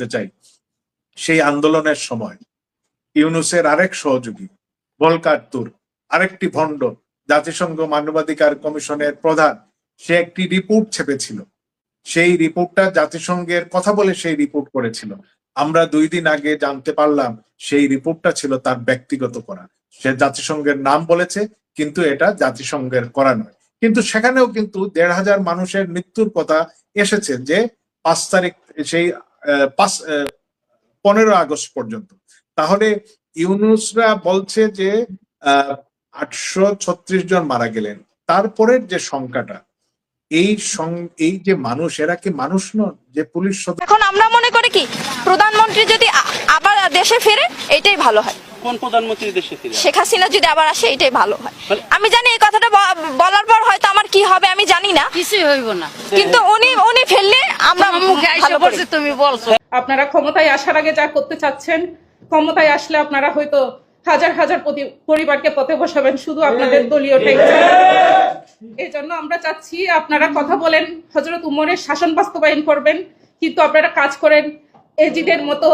বলতে চাই, সেই আন্দোলনের সময় ইউনুসের আরেক সহযোগী ভলকাত্তুর আরেকটি ভণ্ড জাতিসংঘ মানবাধিকার কমিশনের প্রধান, সে একটি রিপোর্ট ছেপেছিল। সেই রিপোর্টটা জাতিসংঘের কথা বলে সেই রিপোর্ট করেছিল। আমরা দুই দিন আগে জানতে পারলাম, সেই রিপোর্টটা ছিল তার ব্যক্তিগত করা। সে জাতিসংঘের নাম বলেছে, কিন্তু এটা জাতিসংঘের করা নয়। কিন্তু সেখানেও কিন্তু দেড় হাজার মানুষের মৃত্যুর কথা এসেছে যে পাঁচ তারিখ, সেই পাঁচ পনেরো আগস্ট পর্যন্ত। তাহলে ইউনুসরা বলছে যে আটশো ছত্রিশ জন মারা গেলেন। তারপরের যে সংখ্যাটা এই এই যে মানুষ এরা কি মানুষ নন? যে পুলিশ সদস্য এখন আমরা মনে করি কি প্রধানমন্ত্রী যদি আবার দেশে ফেরে এটাই ভালো হয়। কোন প্রধানমন্ত্রী দেশে ফিরে? শেখ হাসিনা যদি আবার আসে এটাই ভালো হয়। মানে- আমি জানি এই কথাটা বলার পর হয়তো আমার কি হবে আমি জানি না। কিছুই হইব না। কিন্তু উনি উনি ফেললে আমরা মুখে আইসা ভালো তুমি বলছো। আপনারা ক্ষমতায় আসার আগে যা করতে চাচ্ছেন ক্ষমতায় আসলে আপনারা হয়তো হাজার হাজার পরিবারকে পথে বসাবেন শুধু আপনাদের দলীয়টাই এই জন্য আমরা চাচ্ছি আপনারা কথা বলেন হজরত উমরের শাসন বাস্তবায়ন করবেন কিন্তু আপনারা কাজ করেন এজিদের মতো।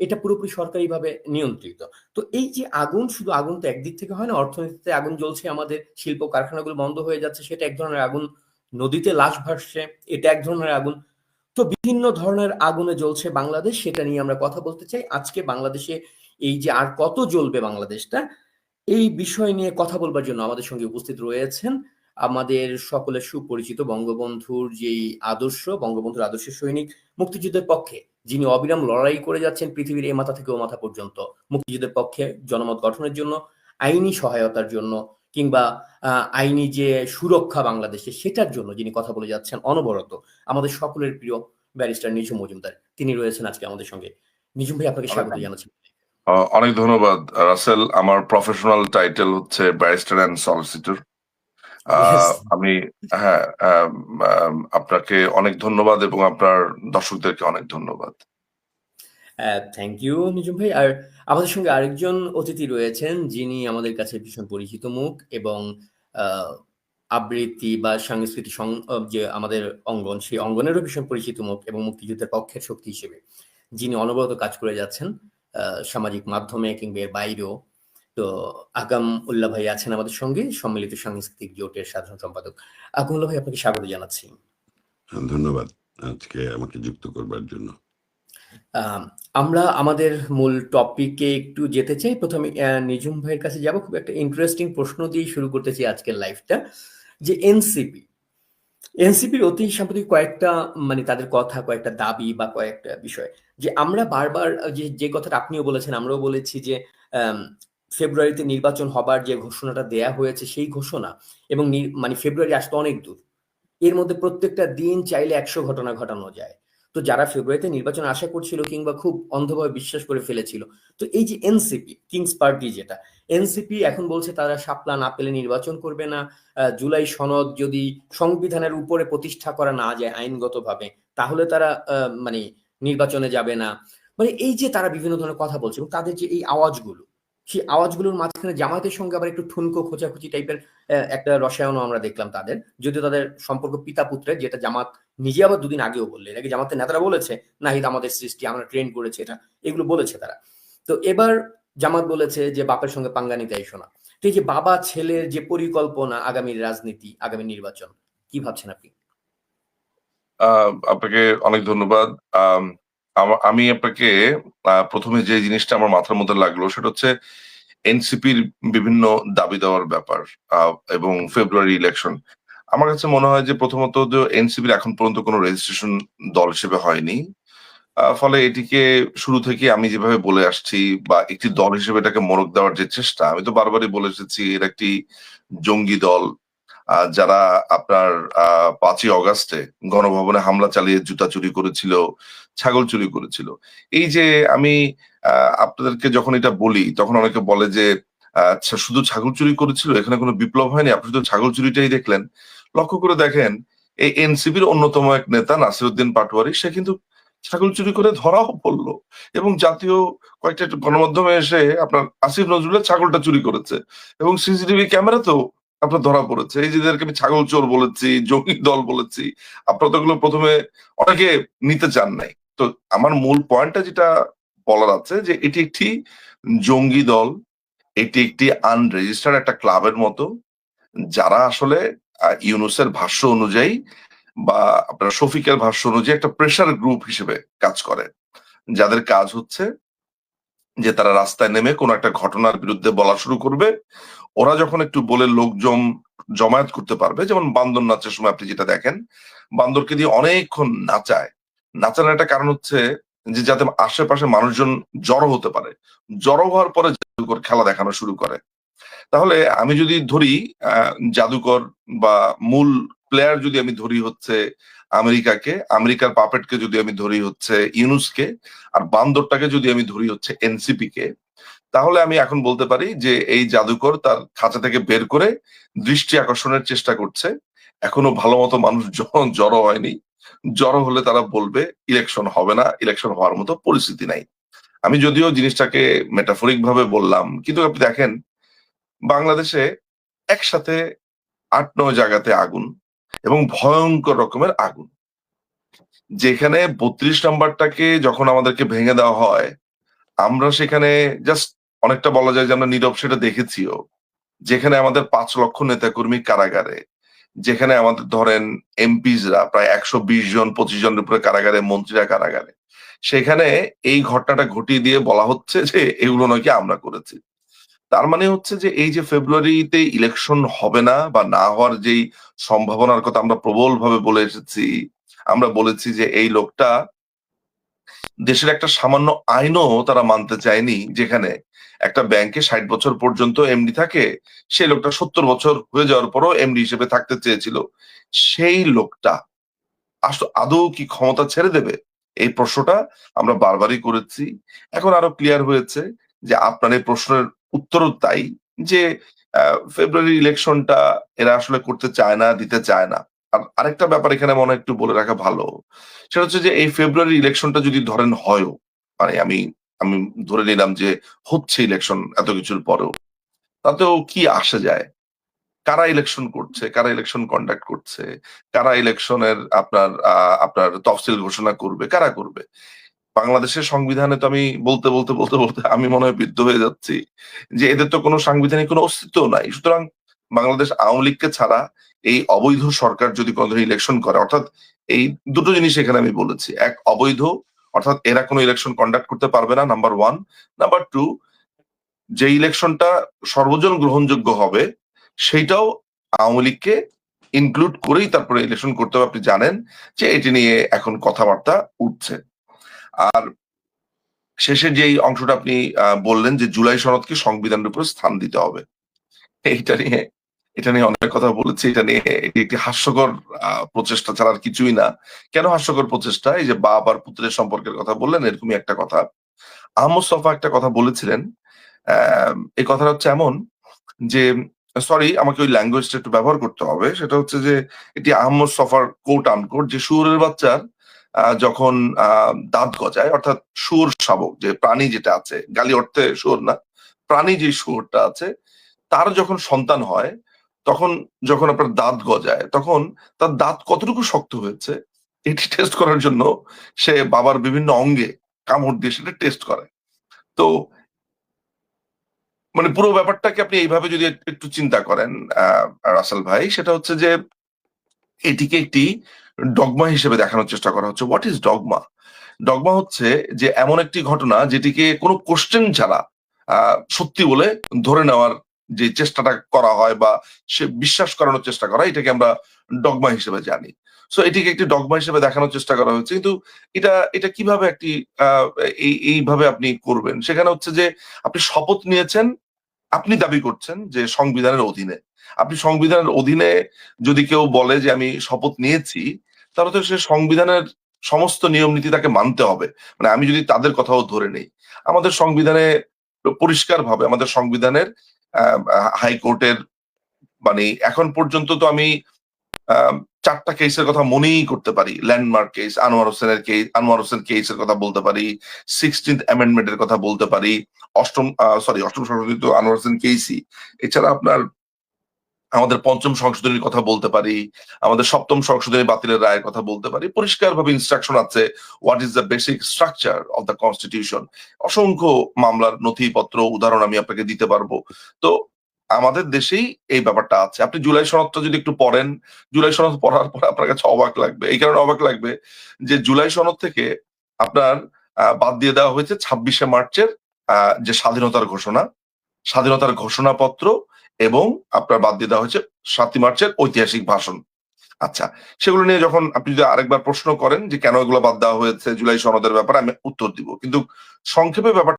এটা পুরোপুরি সরকারিভাবে নিয়ন্ত্রিত। তো এই যে আগুন, শুধু আগুন তো একদিক থেকে হয় না, অর্থনীতিতে আগুন জ্বলছে, আমাদের শিল্প কারখানাগুলো বন্ধ হয়ে যাচ্ছে, সেটা এক ধরনের আগুন নদীতে লাশ ভাসছে, এটা এক ধরনের আগুন। তো বিভিন্ন ধরনের আগুনে জ্বলছে বাংলাদেশ, সেটা নিয়ে আমরা কথা বলতে চাই। আজকে বাংলাদেশে এই যে আর কত জ্বলবে বাংলাদেশটা, এই বিষয় নিয়ে কথা বলবার জন্য আমাদের সঙ্গে উপস্থিত রয়েছেন আমাদের সকলের সুপরিচিত বঙ্গবন্ধুর যেই আদর্শ, বঙ্গবন্ধুর আদর্শের সৈনিক মুক্তিযুদ্ধের পক্ষে যিনি অবিরাম লড়াই করে যাচ্ছেন পৃথিবীর এ মাথা থেকে ও মাথা পর্যন্ত। মুক্তিযুদ্ধের পক্ষে জনমত গঠনের জন্য আইনি সহায়তার জন্য কিংবা আইনি যে সুরক্ষা বাংলাদেশে সেটার জন্য যিনি কথা বলে যাচ্ছেন অনবরত। আমাদের সকলের প্রিয় ব্যারিস্টার নিঝুম মজুমদার তিনি রয়েছেন আজকে আমাদের সঙ্গে। নিঝুম ভাই আপনাকে স্বাগত জানাচ্ছি। অনেক ধন্যবাদ রাসেল। আমার প্রফেশনাল টাইটেল হচ্ছে ব্যারিস্টার অ্যান্ড সলিসিটর. আমি হ্যাঁ আপনাকে অনেক ধন্যবাদ এবং আপনার দর্শকদেরকে অনেক ধন্যবাদ। থ্যাংক ইউ নিজুম ভাই। আর আমাদের সঙ্গে আরেকজন অতিথি রয়েছেন, যিনি আমাদের কাছে ভীষণ পরিচিত মুখ এবং আবৃত্তি বা সাংস্কৃতিক যে আমাদের অঙ্গন, সেই অঙ্গনেরও ভীষণ পরিচিত মুখ এবং মুক্তিযুদ্ধের পক্ষের শক্তি হিসেবে। যিনি অনবরত কাজ করে যাচ্ছেন সামাজিক মাধ্যমে কিংবা এর বাইরেও। তো আগাম উল্লাহ ভাই আছেন আমাদের সঙ্গে, সম্মিলিত সাংস্কৃতিক জোটের সাধারণ সম্পাদক। আগাম উল্লাহ ভাই, আপনাকে স্বাগত জানাচ্ছি। ধন্যবাদ আজকে আমাকে যুক্ত করবার জন্য। আমরা আমাদের মূল টপিকে একটু যেতে চাই। প্রথমে নিজুম ভাইয়ের কাছে যাব। খুব একটা ইন্টারেস্টিং প্রশ্ন দিয়ে শুরু করতে চাই আজকের লাইফটা যে এনসিপি এনসিপির অতি সাম্প্রতিক কয়েকটা মানে তাদের কথা, কয়েকটা দাবি বা কয়েকটা বিষয়। যে আমরা বারবার, যে যে কথাটা আপনিও বলেছেন, আমরাও বলেছি যে ফেব্রুয়ারিতে নির্বাচন হবার যে ঘোষণাটা দেয়া হয়েছে, সেই ঘোষণা এবং মানে ফেব্রুয়ারি আসতে অনেক দূর। এর মধ্যে প্রত্যেকটা দিন চাইলে একশো ঘটনা ঘটানো যায়। তো যারা ফেব্রুয়ারিতে নির্বাচন আশা করছিল কিংবা খুব অন্ধভাবে বিশ্বাস করে ফেলেছিল, তো এই যে এনসিপি কিংস পার্টি যেটা এনসিপি এখন বলছে তারা সাপলা না পেলে নির্বাচন করবে না। জুলাই সনদ যদি সংবিধানের উপরে প্রতিষ্ঠা করা না যায় আইনগতভাবে, তাহলে তারা মানে নির্বাচনে যাবে না। মানে এই যে তারা বিভিন্ন ধরনের কথা বলছে এবং তাদের যে এই আওয়াজগুলো সেই আওয়াজগুলোর মাঝখানে জামাতের সঙ্গে আবার একটু ঠুনকো, খোঁচাখুচি টাইপের একটা রসায়নও আমরা দেখলাম তাদের। যদিও তাদের সম্পর্ক পিতা পুত্রের, যেটা জামাত নিজে আবার দুদিন আগেও বললেন। নাকি জামাতের নেতারা বলেছে, না এটা আমাদের সৃষ্টি, আমরা ট্রেন করেছি এটা। এগুলো বলেছে তারা। তো এবার জামাত বলেছে যে, বাপের সঙ্গে পাঙ্গা নিতে আইসো না। তো এই যে বাবা, ছেলের যে পরিকল্পনা আগামী রাজনীতি, আগামী নির্বাচন, কি ভাবছেন আপনি? আপনাকে অনেক ধন্যবাদ। আম, আপনাকে প্রথমে যে জিনিসটা আমার মাথার মধ্যে লাগল সেটা হচ্ছে এনসিপির বিভিন্ন দাবি দেওয়ার ব্যাপার এবং ফেব্রুয়ারি ইলেকশন আমার কাছে মনে হয় যে প্রথমত যে এনসিপির এখন পর্যন্ত কোনো রেজিস্ট্রেশন দল হিসেবে হয়নি ফলে এটিকে শুরু থেকে আমি যেভাবে বলে আসছি বা একটি দল হিসেবে এটাকে মোড়ক দেওয়ার যে চেষ্টা আমি তো বারবারই বলে এসেছি এর একটি জঙ্গি দল যারা আপনার পাঁচই অগাস্টে গণভবনে হামলা চালিয়ে জুতা চুরি করেছিল, ছাগল চুরি করেছিল। এই যে আমি আপনাদেরকে যখন এটা বলি, তখন অনেকে বলে যে আচ্ছা শুধু ছাগল চুরি করেছিল, এখানে কোনো বিপ্লব হয়নি, আপনি শুধু ছাগল চুরিটাই দেখলেন। লক্ষ্য করে দেখেন, এই এনসিপির অন্যতম এক নেতা নাসিরুদ্দিন পাটোয়ারি, সে কিন্তু ছাগল চুরি করে ধরাও পড়ল এবং জাতীয় কয়েকটা গণমাধ্যমে এসে আপনার আসিফ নজরুলের ছাগলটা চুরি করেছে এবং সিসিটিভি ক্যামেরাতেও আপনার ধরা পড়েছে। এই যেদেরকে আমি ছাগল চোর বলেছি, জঙ্গি দল বলেছি, আপনারা তো প্রথমে অনেকে নিতে চান নাই। তো আমার মূল পয়েন্টটা যেটা বলার আছে যে এটি একটি জঙ্গি দল, এটি একটি আনরেজিস্টার্ড একটা ক্লাবের মতো, যারা আসলে ইউনুসের ভাষ্য অনুযায়ী বা আপনার শফিকের ভাষ্য অনুযায়ী একটা প্রেশার গ্রুপ হিসেবে কাজ করে। যাদের কাজ হচ্ছে যে তারা রাস্তায় নেমে কোনো একটা ঘটনার বিরুদ্ধে বলা শুরু করবে, ওরা যখন একটু বলে লোকজন জমায়েত করতে পারবে, যেমন বান্দর নাচের সময় আপনি যেটা দেখেন, বান্দরকে দিয়ে অনেকক্ষণ নাচায়। নাচানোর একটা কারণ হচ্ছে যে যাতে আশেপাশে মানুষজন জড়ো হতে পারে। জড়ো হওয়ার পরে জাদুকর খেলা দেখানো শুরু করে। তাহলে আমি যদি ধরি জাদুকর বা মূল প্লেয়ার যদি আমি ধরি হচ্ছে আমেরিকাকে, আমেরিকার পাপেটকে যদি আমি ধরি হচ্ছে ইউনুসকে, আর বান্দরটাকে যদি আমি ধরি হচ্ছে এনসিপি কে তাহলে আমি এখন বলতে পারি যে এই জাদুকর তার খাঁচা থেকে বের করে দৃষ্টি আকর্ষণের চেষ্টা করছে। এখনও ভালো মতো মানুষ জড়ো হয়নি। জড়ো হলে তারা বলবে, ইলেকশন হবে না, ইলেকশন হওয়ার মতো পরিস্থিতি নাই। আমি যদিও জিনিসটাকে মেটাফরিক ভাবে বললাম, কিন্তু আপনি দেখেন, বাংলাদেশে একসাথে আট নয় জায়গাতে আগুন। এবং ভয়ঙ্কর রকমের আগুন। যেখানে বত্রিশ নাম্বারটাকে যখন আমাদেরকে ভেঙে দেওয়া হয়, আমরা সেখানে জাস্ট অনেকটা বলা যায় যে আমরা নীরব সেটা দেখেছিও। যেখানে আমাদের পাঁচ লক্ষ নেতাকর্মী কারাগারে, যেখানে আমাদের ধরেন এমপিজরা প্রায় একশো বিশ জন, পঁচিশ জনের উপরে কারাগারে, মন্ত্রীরা কারাগারে। সেখানে এই ঘটনাটা ঘটিয়ে দিয়ে বলা হচ্ছে যে এগুলো নাকি আমরা করেছি। তার মানে হচ্ছে যে এই যে ফেব্রুয়ারিতে ইলেকশন হবে না বা না হওয়ার যেই সম্ভাবনার কথা আমরা প্রবল ভাবে বলে এসেছি, আমরা বলেছি যে এই লোকটা দেশের একটা সামান্য আইনও তারা মানতে চায়নি, যেখানে একটা ব্যাংকে ষাট বছর পর্যন্ত এমডি থাকে সেই লোকটা সত্তর বছর হয়ে যাওয়ার পরও এমডি হিসেবে থাকতে চেয়েছিল। সেই লোকটা আদৌ কি ক্ষমতা ছেড়ে দেবে? এই প্রশ্নটা আমরা বারবারই করেছি। এখন আরও ক্লিয়ার হয়েছে যে আপনার এই প্রশ্নের উত্তরও তাই যে ফেব্রুয়ারি ইলেকশনটা এরা আসলে করতে চায় না, দিতে চায় না। আর আরেকটা ব্যাপার এখানে মনে একটু বলে রাখা ভালো, সেটা হচ্ছে যে, এই ফেব্রুয়ারি ইলেকশনটা যদি ধরেন হয়ও মানে আমি আমি ধরে নিলাম যে, হচ্ছে ইলেকশন এত কিছুর পরেও, তাতেও কি আসে যায়? কারা ইলেকশন করছে? কারা ইলেকশন কন্ডাক্ট করছে? কারা ইলেকশনের আপনার আপনার তফসিল ঘোষণা করবে? কারা করবে? বাংলাদেশের সংবিধানে তো আমি বলতে বলতে বলতে বলতে আমি মনে হয় বৃদ্ধ হয়ে যাচ্ছি। যে এদের তো কোনো সাংবিধানিক কোনো অস্তিত্ব নাই। সুতরাং বাংলাদেশ আওয়ামী লীগকে ছাড়া এই অবৈধ সরকার যদি কোনোদিন ইলেকশন করে, অর্থাৎ এই দুটো জিনিস এখানে আমি বলেছি। এক, অবৈধ, অর্থাৎ এরা কোনো ইলেকশন কন্ডাক্ট করতে পারবে না নাম্বার ওয়ান নাম্বার টু যে ইলেকশনটা সর্বজন গ্রহণযোগ্য হবে, সেইটাও আওয়ামী লীগকে ইনক্লুড করেই তারপরে ইলেকশন করতে হবে। আপনি জানেন যে এটি নিয়ে এখন কথাবার্তা উঠছে। আর শেষে যেই অংশটা আপনি বললেন যে জুলাই সনদকে সংবিধানের উপর স্থান দিতে হবে। এইটা নিয়ে, এটা নিয়ে অনেক কথা বলেছি, এটা নিয়ে এটি একটি হাস্যকর প্রচেষ্টা ছাড়া আর কিছুই না। কেন হাস্যকর প্রচেষ্টা? এই যে বাপ আর পুত্রের সম্পর্কের কথা বললেন, এরকমই একটা কথা। আহমদ সফা একটা কথা বলেছিলেন এই কথাটা হচ্ছে এমন যে, সরি, আমাকে ওই ল্যাঙ্গুয়েজটা একটু ব্যবহার করতে হবে। সেটা হচ্ছে যে, এটি আহমদ সফার কোট আনকোট যে শুয়োরের বাচ্চার যখন দাঁত গজায়, অর্থাৎ শুয়োর শাবক, যে প্রাণী যেটা আছে, গালি অর্থে শুয়োর না, প্রাণী যে শুয়োরটা আছে, তার যখন সন্তান হয়, তখন যখন আপনার দাঁত গজায়, তখন তার দাঁত কতটুকু শক্ত হয়েছে, এটি টেস্ট করার জন্য সে বাবার বিভিন্ন অঙ্গে কামড় দিয়ে সেটা টেস্ট করে। তো মানে পুরো ব্যাপারটাকে আপনি এইভাবে যদি একটু- চিন্তা করেন রাসেল ভাই, সেটা হচ্ছে যে এটিকে একটি ডগমা হিসেবে দেখানোর চেষ্টা করা হচ্ছে। হোয়াট ইজ ডগমা ডগমা হচ্ছে যে এমন একটি ঘটনা যেটিকে কোনো কোশ্চেন ছাড়া সত্যি বলে ধরে নেওয়ার যে চেষ্টাটা করা হয় বা সে বিশ্বাস করানোর চেষ্টা করা, এটাকে আমরা ডগমা হিসেবে জানি। সো এটিকে একটি ডগমা হিসেবে দেখানোর চেষ্টা করা হয়েছে কিন্তু এটা এটা কীভাবে একটি এইভাবে আপনি করবেন? সেখানে হচ্ছে যে আপনি শপথ নিয়েছেন, আপনি দাবি করছেন যে সংবিধানের অধীনে। আপনি সংবিধানের অধীনে যদি কেউ বলে যে আমি শপথ নিয়েছি, তাহলে তো সে সংবিধানের সমস্ত নিয়ম নীতি তাকে মানতে হবে। মানে আমি যদি তাদের কথাও ধরে নেই, আমাদের সংবিধানে পরিষ্কার ভাবে আমাদের সংবিধানের হাইকোর্টের মানে এখন পর্যন্ত তো আমি চারটা কেসের কথা মনেই করতে পারি। ল্যান্ডমার্ক কেস, আনোয়ার হোসেনের কেস, আনোয়ার হোসেন কেসের কথা বলতে পারি, সিক্সটিন্থ অ্যামেন্ডমেন্টের কথা বলতে পারি, অষ্টম সরি অষ্টম সংশোধিত আনোয়ার হোসেন কেসি এছাড়া আপনার আমাদের পঞ্চম সংশোধনীর কথা বলতে পারি, আমাদের সপ্তম সংশোধনী বাতিলের রায়ের কথা বলতে পারি, পরিষ্কারভাবে ইনস্ট্রাকশন আছে what is the basic structure of the constitution অসংখ্য মামলার নথিপত্র, উদাহরণ আমি আপনাকে দিতে পারব। তো আমাদের দেশেই এই ব্যাপারটা আছে। আপনি জুলাই সনদটা যদি একটু পড়েন, জুলাই সনদ পড়ার পর আপনার কাছে অবাক লাগবে। এই কারণে অবাক লাগবে যে জুলাই সনদ থেকে আপনার বাদ দিয়ে দেওয়া হয়েছে ছাব্বিশে মার্চের যে স্বাধীনতার ঘোষণা। স্বাধীনতার ঘোষণাপত্র এবং আপনার বাদ দিয়ে দেওয়া হয়েছে সাতই মার্চের ঐতিহাসিক ভাষণ। আচ্ছা সেগুলো নিয়ে যখন আপনি যদি আরেকবার প্রশ্ন করেন যে কেন এগুলো বাদ দেওয়া হয়েছে জুলাই সনদের ব্যাপারে, আমি উত্তর দিব। কিন্তু সংক্ষেপে ব্যাপার